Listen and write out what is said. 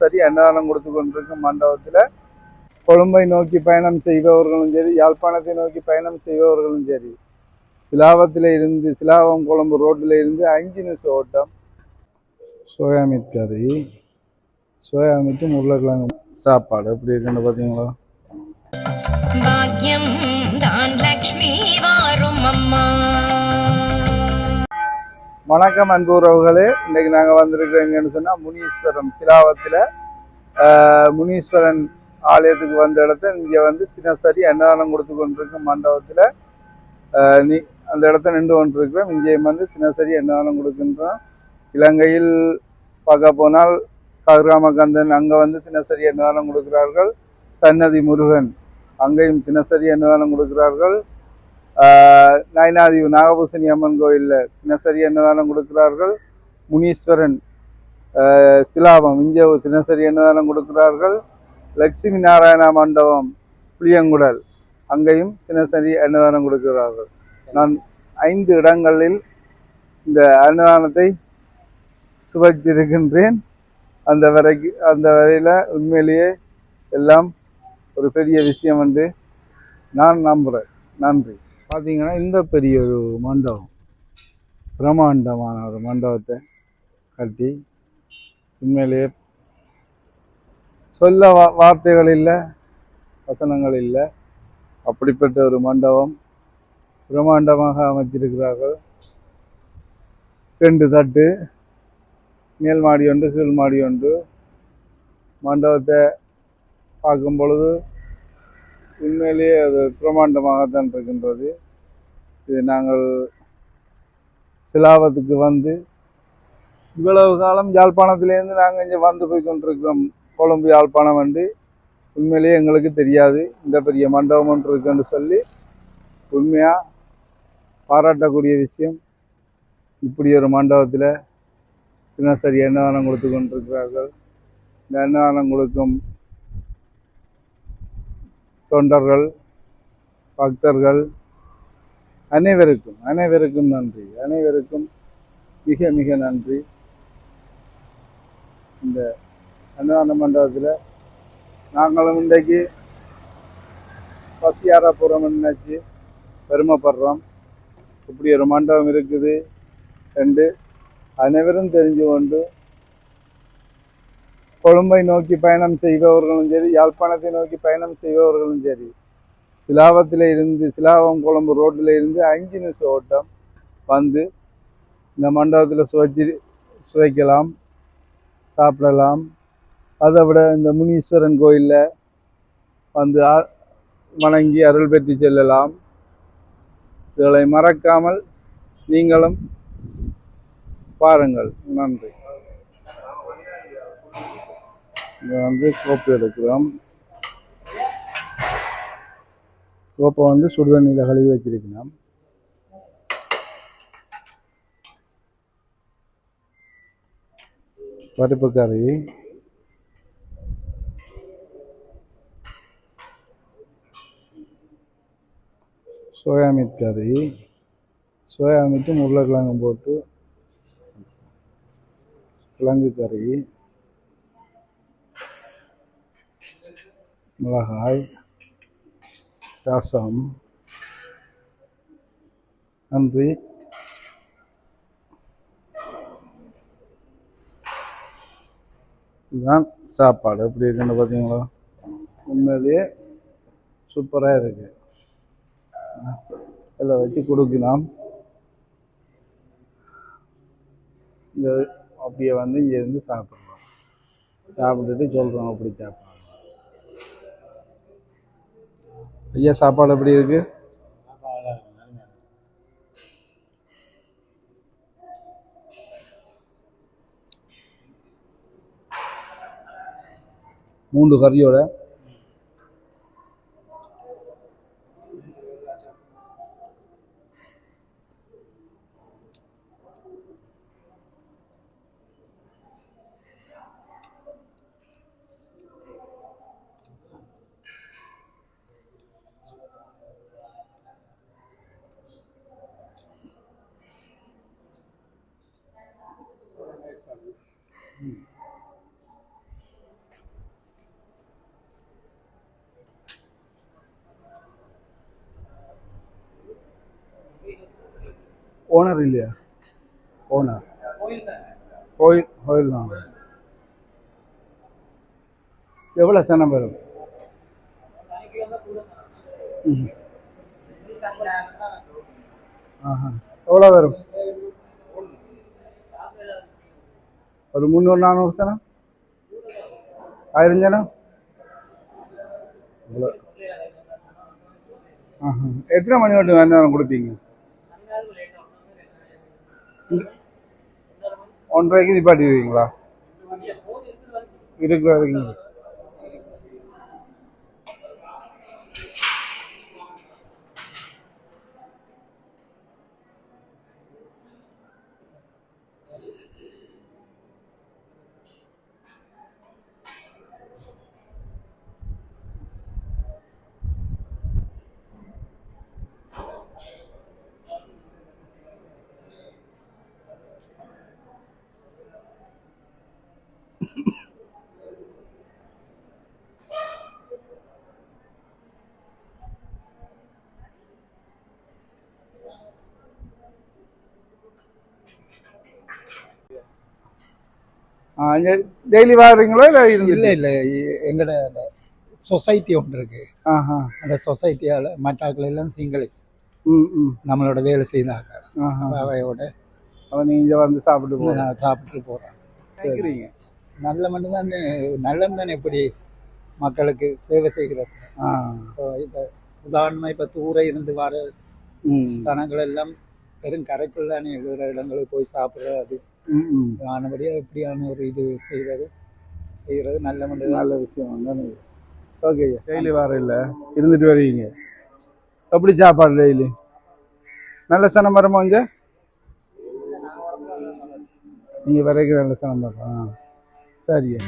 சரி அன்னதானம் கொடுத்து கொண்டிருக்கும் மண்டபத்தில் கொழும்பை நோக்கி பயணம் செய்பவர்களும் சரி யாழ்ப்பாணத்தை நோக்கி பயணம் செய்பவர்களும் சரி சிலாபத்தில் இருந்து சிலாபம் கொழும்பு ரோட்டில் இருந்து அஞ்சு நிமிஷம் ஓட்டம். சோயாமீட் கறி சோயாமீத்து உருளைக்கிழங்கு. சாப்பாடு எப்படி இருக்குன்னு பார்த்தீங்களா பாக்யம் தான் லக்ஷ்மி வாரும் அம்மா. வணக்கம் அன்பு உறவுகளே. இன்னைக்கு நாங்கள் வந்திருக்கிறோங்கன்னு சொன்னால் முனீஸ்வரம் சிலாவத்தில். முனீஸ்வரன் ஆலயத்துக்கு வந்த இடத்த இங்கே வந்து தினசரி அன்னதானம் கொடுத்து கொண்டிருக்கும் மண்டபத்தில். நீ அந்த இடத்த நின்று கொண்டிருக்கிறோம். இங்கேயும் வந்து தினசரி அன்னதானம் கொடுக்கின்றோம். இலங்கையில் பார்க்க போனால் கதிராமகந்தன் அங்கே வந்து தினசரி அன்னதானம் கொடுக்கிறார்கள். சன்னதி முருகன் அங்கேயும் தினசரி அன்னதானம் கொடுக்கிறார்கள். நயனாதீவு நாகபூசணி அம்மன் கோயிலில் தினசரி அன்னதானம் கொடுக்கிறார்கள். முனீஸ்வரன் சிலாபம் இங்கே தினசரி அன்னதானம் கொடுக்கிறார்கள். லட்சுமி நாராயணா மண்டபம் புளியங்குடல் அங்கேயும் தினசரி அன்னதானம் கொடுக்கிறார்கள். நான் ஐந்து இடங்களில் இந்த அன்னதானத்தை சுவைத்திருக்கின்றேன். அந்த வரைக்கு அந்த வரையில் உண்மையிலேயே எல்லாம் ஒரு பெரிய விஷயம் என்று நான் நம்புகிறேன் நன்றி. பார்த்தீங்கன்னா இந்த பெரிய ஒரு மண்டபம். பிரம்மாண்டமான ஒரு மண்டபத்தை கட்டி உண்மையிலேயே சொல்ல வா வார்த்தைகள் இல்லை வசனங்கள் இல்லை. அப்படிப்பட்ட ஒரு மண்டபம் பிரம்மாண்டமாக அமைச்சிருக்கிறார்கள் ரெண்டு தட்டு மேல் மாடி ஒன்று கீழ் மாடி ஒன்று. மண்டபத்தை பார்க்கும் பொழுது உண்மையிலேயே அது பிரம்மாண்டமாகத்தான் இருக்கின்றது. இது நாங்கள் சிலாவத்துக்கு வந்து இவ்வளவு காலம் யாழ்ப்பாணத்திலேருந்து நாங்கள் இங்கே வந்து போய் கொண்டிருக்கிறோம் கொழும்பு யாழ்ப்பாணம் வந்து உண்மையிலேயே எங்களுக்கு தெரியாது. இந்த பெரிய மண்டபம் ஒன்று இருக்குன்னு சொல்லி உண்மையாக பாராட்டக்கூடிய விஷயம். இப்படி ஒரு மண்டபத்தில் தினசரி அன்னதானம் கொடுத்து கொண்டிருக்கிறார்கள். இந்த அன்னதானம் கொடுக்கும் தொண்டர்கள் பக்தர்கள் அனைவருக்கும் அனைவருக்கும் நன்றி. அனைவருக்கும் மிக மிக நன்றி. இந்த அன்னதான மண்டபத்தில் நாங்களும் இன்றைக்கு பசியாரபுரம் நினச்சி பெருமைப்படுறோம். இப்படி ஒரு மண்டபம் இருக்குது. ரெண்டு அனைவரும் தெரிஞ்சு கொண்டு கொழும்பை நோக்கி பயணம் செய்பவர்களும் சரி யாழ்ப்பாணத்தை நோக்கி பயணம் செய்பவர்களும் சரி சிலாவத்தில் இருந்து சிலாவம் கொழும்பு ரோட்டில் இருந்து அஞ்சு நிமிஷம் ஓட்டம் வந்து இந்த மண்டபத்தில் சுவைச்சு சுவைக்கலாம் சாப்பிடலாம். அதை விட இந்த முனீஸ்வரன் கோயிலில் வந்து வணங்கி அருள் பெற்று செல்லலாம். இதை மறக்காமல் நீங்களும் பாருங்கள். நன்றி. இங்கே வந்து கோப்பு எடுக்கிறோம். கோப்பை வந்து சுடுதண்ணியில் கழுவி வச்சிருக்கணும். பருப்பு கறி. சோயா மீட் கறி. சோயா மீட்டும் உருளைக்கிழங்கு போட்டு கிழங்கு கறி. மிளகாய் ரசம் நன்றி. இதுதான் சாப்பாடு. எப்படி இருக்குன்னு பார்த்தீங்களா? உண்மையிலேயே சூப்பராக இருக்கு. இதில் வச்சு கொடுக்கலாம். இந்த அப்படியே வந்து இங்கே இருந்து சாப்பிட்றோம் சாப்பிட்டுட்டு சொல்கிறோம் அப்படி சாப்பிட்றோம் ஐயா சாப்பாடு எப்படி இருக்கு? மூன்று கறியோட ஓனர் இல்லையா? ஓனர் கோயில் கோயில் தான். எவ்வளோ சனம் வரும்? ம். எவ்வளோ வரும்? ஒரு முந்நூறு நானூறு சனம்? ஆயிரம் ஜனம் இவ்வளோ எத்தனை மணி மட்டும் வேணும் கொடுப்பீங்க? ஒன்றரைக்கு நிப்பாட்டிடுவீங்களா? இருக்கு வரைக்கும் டெய்லி வாடுறீங்களா இல்லை இல்லை இல்லை எங்களோட அந்த சொசைட்டி ஒன்று இருக்கு. அந்த சொசைட்டியால் மற்றாக்கள் எல்லாம் சிங்களஸ் நம்மளோட வேலை செய்தாங்க. அவையோட அவன் நீங்கள் வந்து சாப்பிட்டு போகிறேன் சாப்பிட்டு போகிறேன் நல்ல மட்டும் தான் நல்லம் தானே எப்படி மக்களுக்கு சேவை செய்கிறது. ஆ. இப்போ இப்போ உதாரணமாக இப்போ தூர இருந்து வர சனங்கள் எல்லாம் பெரும் கரைக்குள் தானே வேறு இடங்களுக்கு போய் சாப்பிட்றது. அது ம் ம். ஆனபடியாக எப்படியான ஒரு இது செய்கிறது. செய்கிறது நல்ல மட்டும் தான் நல்ல விஷயம். தானே ஓகே டெய்லி வர இல்லை. இருந்துட்டு வருவீங்க எப்படி சாப்பாடு டெய்லி? நல்ல சனம் வருமா இங்கே? நீங்கள் வரைக்கும் நல்ல சனம் வரும்? ஆ சரியா